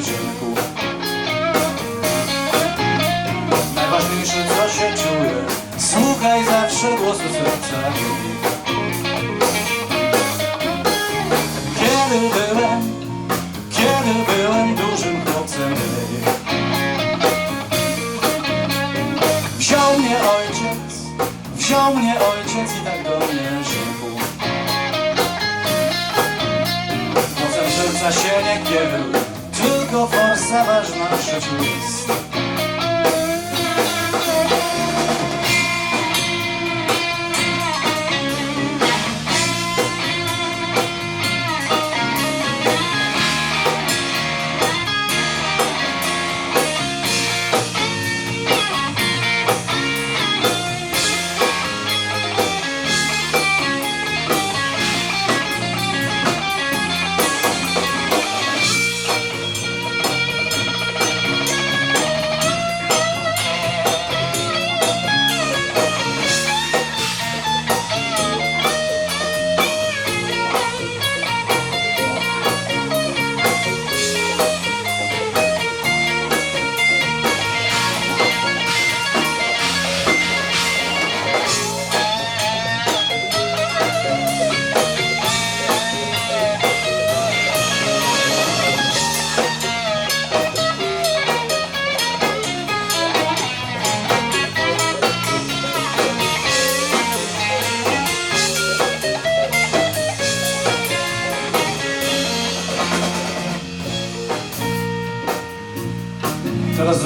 rzekł Najważniejsze co się czuje. Słuchaj zawsze głosu serca. Kiedy byłem, kiedy byłem dużym chłopcem Wziął mnie ojciec, wziął mnie ojciec i tak do mnie rzekł. Głosem serca się nie kieruj, forsa ważna w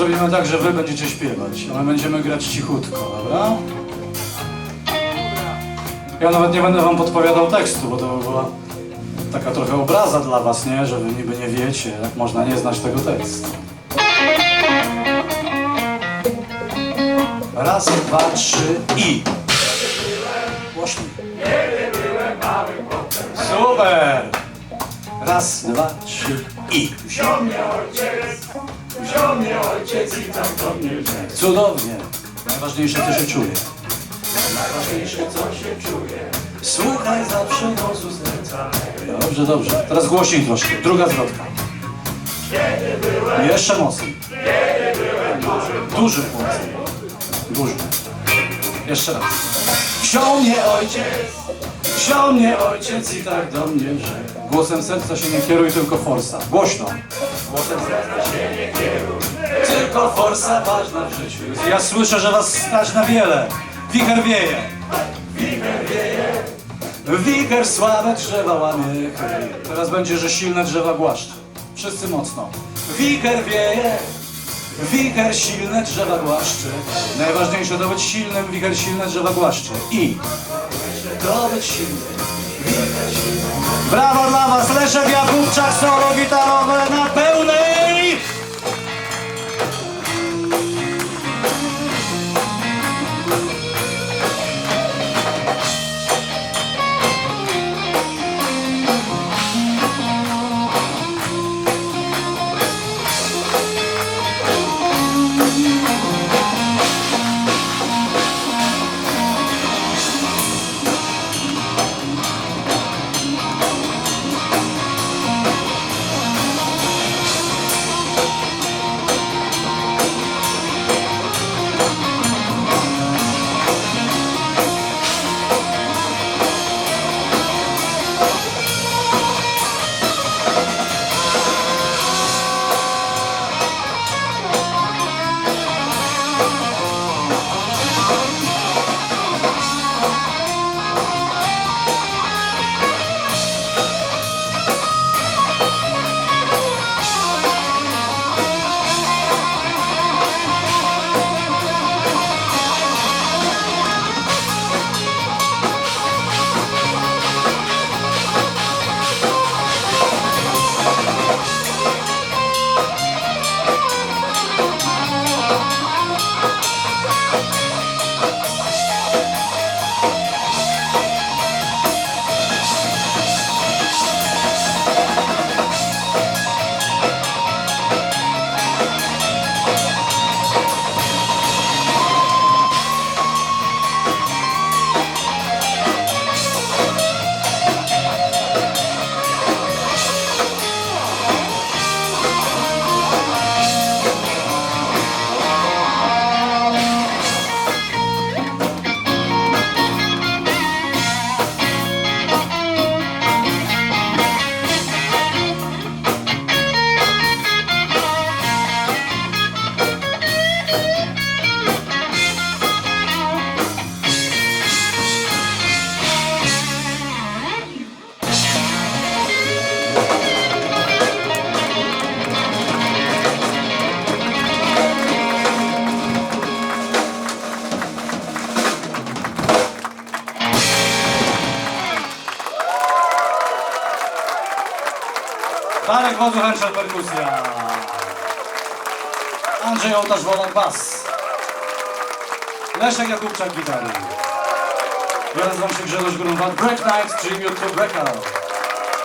zrobimy tak, że wy będziecie śpiewać, a my będziemy grać cichutko, dobra? Ja nawet nie będę wam podpowiadał tekstu, bo to by była taka trochę obraza dla was, nie? Że wy niby nie wiecie, jak można nie znać tego tekstu. Raz, dwa, trzy i... Super! Raz, dwa, trzy i... Wziął mnie ojciec, wziął mnie ojciec i tam do mnie rzekł. Cudownie. Najważniejsze, co się czuje. Najważniejsze co się czuje, Słuchaj zawsze głosu serca. Dobrze, dobrze. Teraz głośniej troszkę. Druga zwrotka. Jeszcze mocniej. Dużym mocniej. Dużym. Jeszcze raz. Wziął mnie ojciec, wziął mnie ojciec i tak do mnie rzekł. Głosem serca się nie kieruj, tylko forsa. Głośno. Się nie kieruj, tylko forsa ważna w życiu. Ja słyszę, że was stać na wiele. Wicher wieje. Wicher słabe drzewa łamie. Teraz będzie, że silne drzewa głaszcze. Wszyscy mocno. Wicher wieje. Wicher silne drzewa głaszcze. Najważniejsze to być silnym, wicher silne drzewa głaszcze. I to być silny. Brawo dla was, Leszek Jakubczak, solo gitarowe na pełnej! Wodzu Henschel, perkusja. Andrzej Ołtarz Wolak, bas. Leszek Jakubczak, gitary. Ja nazywam się Grzegorz Grunwald, Break Night, Tribute to Breakout.